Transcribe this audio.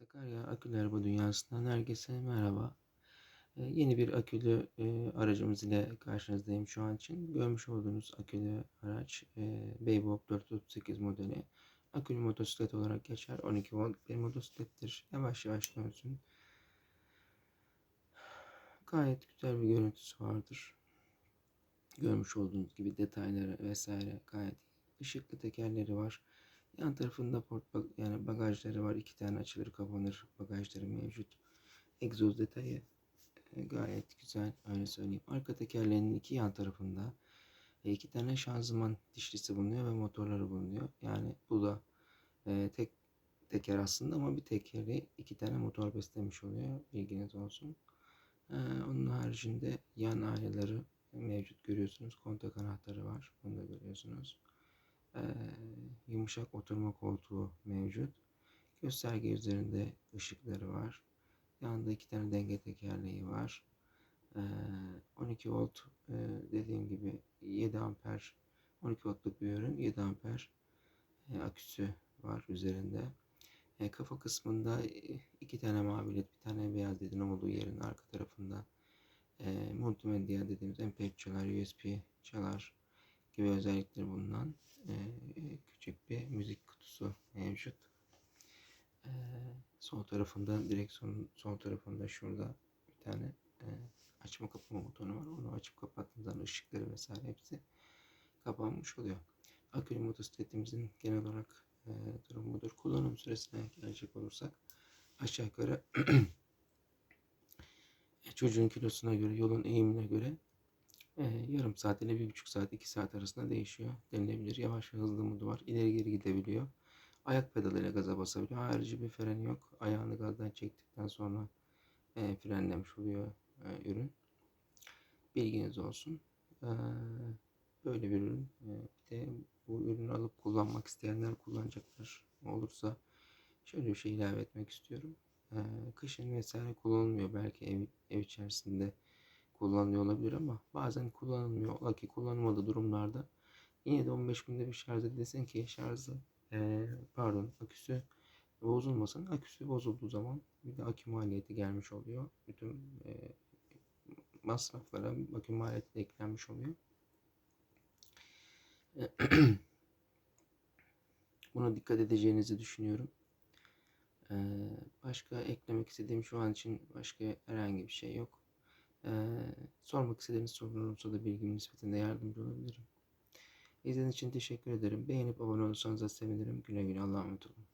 Sakarya Akülü Araba Dünyası'ndan herkese merhaba. Ee, yeni bir akülü e, aracımız ile karşınızdayım şu an için. Görmüş olduğunuz akülü araç e, Beybob 438 modeli. Akülü motosiklet olarak geçer. 12 volt bir motosiklettir. Yavaş yavaş dönsün. Gayet güzel bir görüntüsü vardır. Görmüş olduğunuz gibi detayları vesaire gayet iyi. Işıklı tekerleri var. Yan tarafında port bag- yani bagajları var. iki tane açılır kapanır bagajları mevcut. Egzoz detayı e, gayet güzel öyle söyleyeyim. Arka tekerleğinin iki yan tarafında e, iki tane şanzıman dişlisi bulunuyor ve motorları bulunuyor. Yani bu da e, tek teker aslında ama bir tekeri iki tane motor beslemiş oluyor. Bilginiz olsun. E, onun haricinde yan aynaları mevcut görüyorsunuz. Kontak anahtarı var. Bunu da görüyorsunuz. Ee, yumuşak oturma koltuğu mevcut. Gösterge üzerinde ışıkları var. Yanında iki tane denge tekerleği var. Ee, 12 volt e, dediğim gibi 7 amper 12 voltluk bir ürün 7 amper e, aküsü var üzerinde. E, kafa kısmında iki tane mavi led, bir tane beyaz ledin olduğu yerin arka tarafında multimedya dediğimiz MP3 çalar, USB çalar gibi özellikleri bulunan e, küçük bir müzik kutusu mevcut. E, sol tarafında direksiyonun sol tarafında şurada bir tane e, açma kapama butonu var. Onu açıp kapattığınız zaman ışıkları vesaire hepsi kapanmış oluyor. Akülü motosikletimizin genel olarak e, durumu budur. Kullanım süresine gelecek olursak aşağı yukarı çocuğun kilosuna göre, yolun eğimine göre e, yarım saat ile bir buçuk saat, iki saat arasında değişiyor denilebilir. Yavaş ve hızlı modu var. İleri geri gidebiliyor. Ayak pedalıyla gaza basabiliyor. Harici bir freni yok. Ayağını gazdan çektikten sonra e, frenlemiş oluyor e, ürün. Bilginiz olsun. E, böyle bir ürün. E, bir de bu ürünü alıp kullanmak isteyenler kullanacaklar olursa şöyle bir şey ilave etmek istiyorum. E, kışın vesaire kullanılmıyor belki ev, ev içerisinde kullanılıyor olabilir ama bazen kullanılmıyor. Ola ki kullanılmadığı durumlarda yine de 15 günde bir şarj edilsin ki şarjı e, pardon aküsü bozulmasın. Aküsü bozulduğu zaman bir de akü maliyeti gelmiş oluyor. Bütün e, masraflara akü maliyeti de eklenmiş oluyor. Buna dikkat edeceğinizi düşünüyorum. Ee, başka eklemek istediğim şu an için başka herhangi bir şey yok. Ee, sormak istediğiniz sorular olursa da bilgim nispetinde yardımcı olabilirim. İzlediğiniz için teşekkür ederim. Beğenip abone olursanız da sevinirim. Güle güle Allah'a emanet olun.